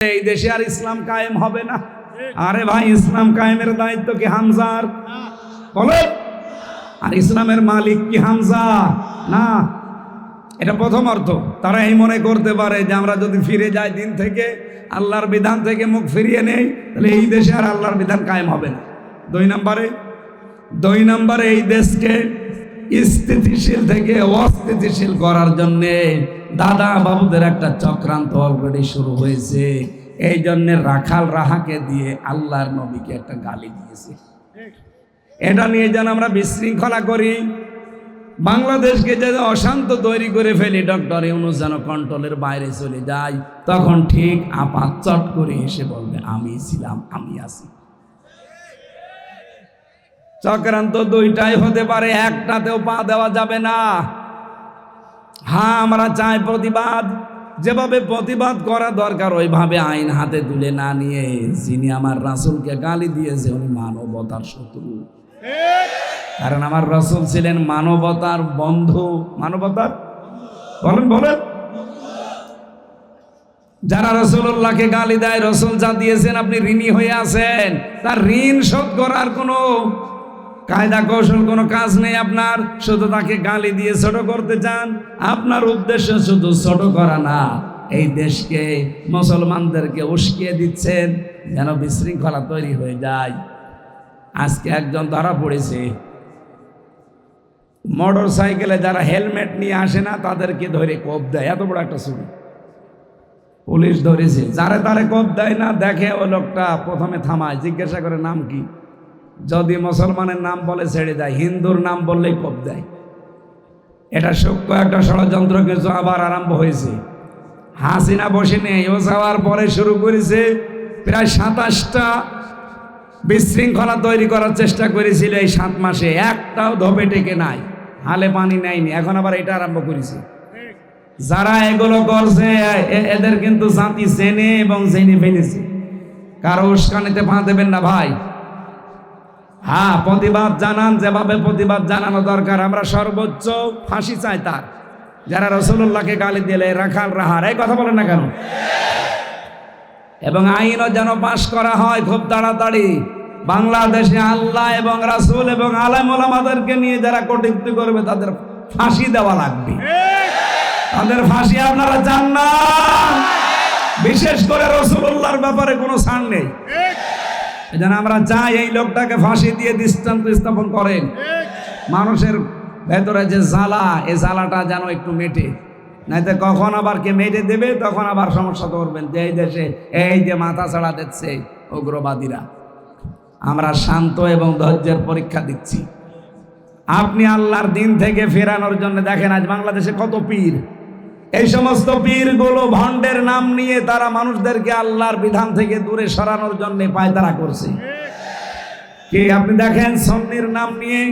এই দেশে আর ইসলাম কায়েম হবে না। আরে ভাই, ইসলাম কায়েমের দায়িত্ব কি হামজার? বলে। আর ইসলামের মালিক কি হামজা? না। এটা প্রথম অর্থ। তারা এই মনে করতে পারে যে আমরা যদি ফিরে যাই দিন থেকে, আল্লাহর বিধান থেকে মুখ ফিরিয়ে নেই, তাহলে এই দেশে আর আল্লাহর বিধান কায়েম হবে না। দুই নম্বরে দুই নম্বরে এই দেশকে স্থিতিশীল থেকে অস্থিতিশীল করার জন্যে দাদা বাবুদের একটা চক্রান্ত অলরেডি শুরু হয়েছে। এই জন্যে রাখাল রাহাকে দিয়ে আল্লাহর নবীকে একটা গালি দিয়েছে। এটা নিয়ে যেন আমরা বিশৃঙ্খলা করি। বাংলাদেশকে যে অশান্ত তৈরি করে ফেলি, ডক্টর ইউনুস যেন কন্ট্রোলের বাইরে চলে যায়, তখন ঠিক আপাত চট করে এসে বলবে, আমি ছিলাম, আমি আছি। চক্রান্ত দুইটাই হতে পারে, একটাতেও পা দেওয়া যাবে না। হ্যাঁ আমরা চাই প্রতিবাদ। যেভাবে প্রতিবাদ করা দরকার, ওইভাবে আইন হাতে তুলে না নিয়ে যিনি আমার রাসুলকে গালি দিয়েছে, উনি মানবতার শত্রু। কারণ আমার রসুল ছিলেন মানবতার বন্ধু। মানবতার? বলেন বলেন। যারা রসুল্লাহকে গালি দেয়, রসুল যা দিয়েছেন, আপনি ঋণী হয়ে আছেন। তার ঋণ শোধ করার কোনো কায়দা কৌশল কোনো কাজ নেই আপনার, শুধু তাকে গালি দিয়ে ছোট করতে চান। আপনার উদ্দেশ্য শুধু ছোট করা না, এই দেশকে, মুসলমানদেরকে উস্কিয়ে দিচ্ছেন, যেন বিশৃঙ্খলা তৈরি হয়ে যায়। আজকে একজন ধরা পড়েছে। মোটর সাইকেলে যারা হেলমেট নিয়ে আসে না, তাদেরকে ধরে কোপ দেয়। এত বড় একটা ছবি। পুলিশ ধরেছে। যারে তারে কোপ দেয় না, দেখে ও লোকটা প্রথমে থামায়। জিজ্ঞাসা করে, নাম কি? যদি মুসলমানের নাম বলে ছেড়ে দেয়, হিন্দুর নাম বললেই কোপ দেয়। এটা সূক্ষ্ম একটা ষড়যন্ত্র কিছু আবার আরম্ভ হয়েছে। হাসিনা বসে নেই, ও যাওয়ার পরে শুরু করেছে প্রায় সাতাশটা বিশৃঙ্খলা তৈরি করার চেষ্টা করেছিল এই সাত মাসে। একটাও ধোপে টেকে নাই, হালে পানি নেয়নি, এখন আবার এটা আরম্ভ করেছে। যারা এগুলো করছে এদের কিন্তু জাতি চেনে এবং জেনে ফেলেছে। কারও উস্কানিতে পা দেবেন না ভাই। হ্যাঁ প্রতিবাদ জানান, যেভাবে প্রতিবাদ জানানো দরকার, আমরা সর্বোচ্চ ফাঁসি চাই তার। যারা রসুল্লাহকে গালি দিলে, রাখাল রাহার এই কথা বলেন না কেন? এবং আইনও যেন পাশ করা হয় খুব তাড়াতাড়ি। বাংলাদেশে আল্লাহ এবং রাসূল এবং আলেম ওলামাদেরকে নিয়ে যারা কটূক্তি করবে, তাদের ফাঁসি দেওয়া লাগবে। তাদের ফাঁসি আপনারা চান না। বিশেষ করে রসুল্লাহর ব্যাপারে কোনো ছাড় নেই। এজন্য আমরা চাই এই লোকটাকে ফাঁসি দিয়ে দৃষ্টান্ত স্থাপন করেন। মানুষের ভেতরে যে জ্বালা, এই জ্বালাটা যেন একটু মেটে। নাইতে কখন আবার কে মেটে দেবে, তখন আবার সমস্যা করবেন যে এই দেশে, এই যে মাথা ছাড়া দিচ্ছে উগ্রবাদীরা। আমরা শান্ত এবং ধৈর্যের পরীক্ষা দিচ্ছি। আপনি আল্লাহর দিন থেকে ফেরানোর জন্য দেখেন, আজ বাংলাদেশে কত পীর। এই সমস্ত পীরগুলো ভণ্ডের নাম নিয়ে তারা মানুষদেরকে আল্লাহর বিধান থেকে দূরে সরানোর জন্য পায়তারা করছে। কি আপনি দেখেন সন্নির নাম নিয়ে?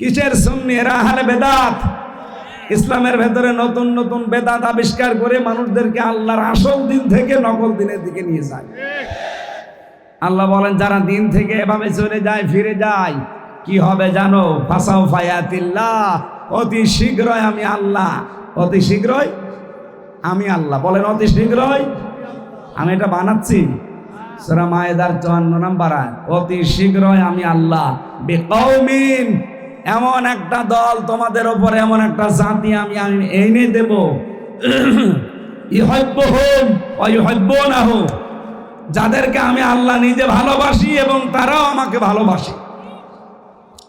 কিসের সন্নি? এরা বেদাত। ইসলামের ভেতরে নতুন নতুন বেদাত আবিষ্কার করে মানুষদেরকে আল্লাহর আসল দিন থেকে নকল দিনের দিকে নিয়ে যায়। আল্লাহ বলেন, যারা দিন থেকে এভাবে চলে যায়, ফিরে যায়, কি হবে জানো? ফাসাও ফায়াতিল্লাহ অতি শীঘ্রই আমি আল্লাহ অতি শীঘ্রই আমি আল্লাহ। বলেন, অতি শীঘ্রই আমি এটা বানাচ্ছি। সেরা মায়েদার চুয়ান্ন নাম্বার। অতি শীঘ্রই আমি আল্লাহ। বেকৌমিন এমন একটা দল তোমাদের ওপরে এমন একটা জাতি আমি আমি এনে দেব। ইহব্য হোক অহব্য না হোক যাদেরকে আমি আল্লাহ নিজে ভালোবাসি এবং তারাও আমাকে ভালোবাসে।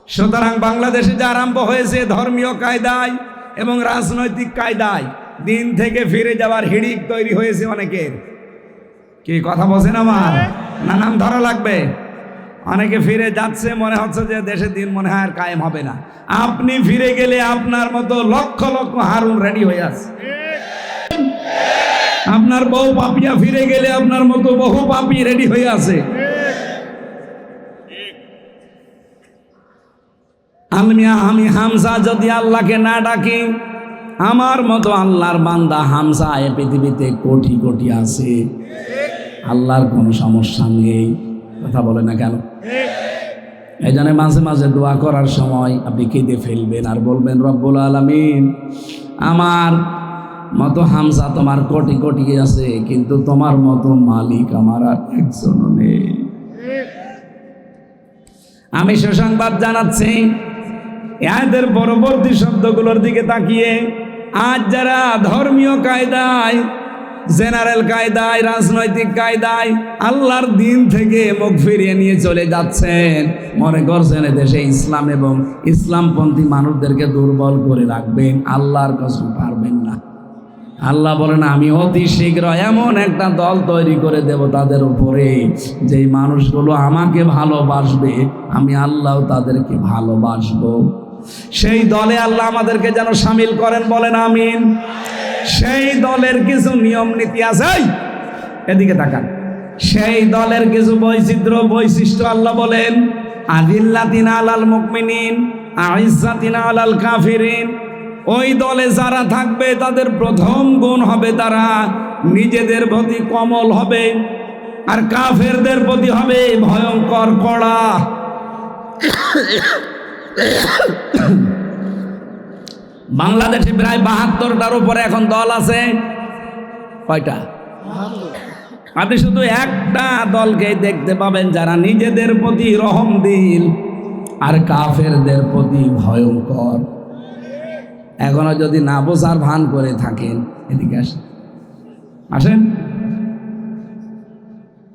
সুতরাং বাংলাদেশে যে আরম্ভ হয়েছে ধর্মীয় কায়দায় এবং রাজনৈতিক কায়দায় দিন থেকে ফিরে যাওয়ার হিড়িক তৈরি হয়েছে অনেকের। কি কথা বলছেন আমার? না নাম ধরা লাগবে। অনেকে ফিরে যাচ্ছে, মনে হচ্ছে যে দেশে দিন মনে হয় আর কায়েম হবে না। আপনি ফিরে গেলে আপনার মতো লক্ষ লক্ষ হারুন রেডি হয়ে আছে। আপনার বউ পাপিয়া ফিরে গেলে আপনার মতো বহু পাপি রেডি হয়ে আছে। আমি আমি হামসা যদি আল্লাহকে না ডাকি, আমার মতো আল্লাহর বান্দা হামসা এ পৃথিবীতে কোটি কোটি আছে। আল্লাহর কোনো সমস্যা নেই। কথা বলে না কেন? এই জন্য মাঝে মাঝে দোয়া করার সময় আপনি কেঁদে ফেলবেন আর বলবেন, রব্বুল আলমিন, আমার মতো হামসা তোমার কোটি কোটি আছে, কিন্তু তোমার মতো মালিক আমার আর একজনও নেই। আমি সুসংবাদ জানাচ্ছি। এদের পরবর্তী শব্দগুলোর দিকে তাকিয়ে, আজ যারা ধর্মীয় কায়দায়, জেনারেল কায়দায়, রাজনৈতিক কায়দায় আল্লাহর দিন থেকে মুখ ফিরিয়ে নিয়ে চলে যাচ্ছেন, মনে করছেন দেশে ইসলাম এবং ইসলামপন্থী মানুষদেরকে দুর্বল করে রাখবেন, আল্লাহর কসম পারবেন না। আল্লাহ বলেন, আমি অতি শীঘ্র এমন একটা দল তৈরি করে দেব তাদের উপরে, যেই মানুষগুলো আমাকে ভালোবাসবে, আমি আল্লাহ তাদেরকে ভালোবাসবো। সেই দলে আল্লাহ আমাদেরকে যেন সামিল করেন বলেন আমিন। সেই দলের কিছু নিয়ম নীতি আছে এদিকে তাকান। সেই দলের কিছু বৈচিত্র্য, বৈশিষ্ট্য আল্লাহ বলেন আদিল্লাতিন আলাল মুকমিনিন আইসাতিন আলাল কাফিরিন। ওই দলে যারা থাকবে, তাদের প্রথম গুণ হবে তারা নিজেদের প্রতি কমল হবে, আর কাফেরদের প্রতি হবে ভয়ঙ্কর কড়া। বাংলাদেশে প্রায় বাহাত্তরটার উপরে এখন দল আছে। কয়টা? আপনি শুধু একটা দলকে দেখতে পাবেন যারা নিজেদের প্রতি রহম দিল আর কাফেরদের প্রতি ভয়ঙ্কর। এখনও যদি না বোঝার ভান করে থাকেন, এদিকে আসেন। আসেন।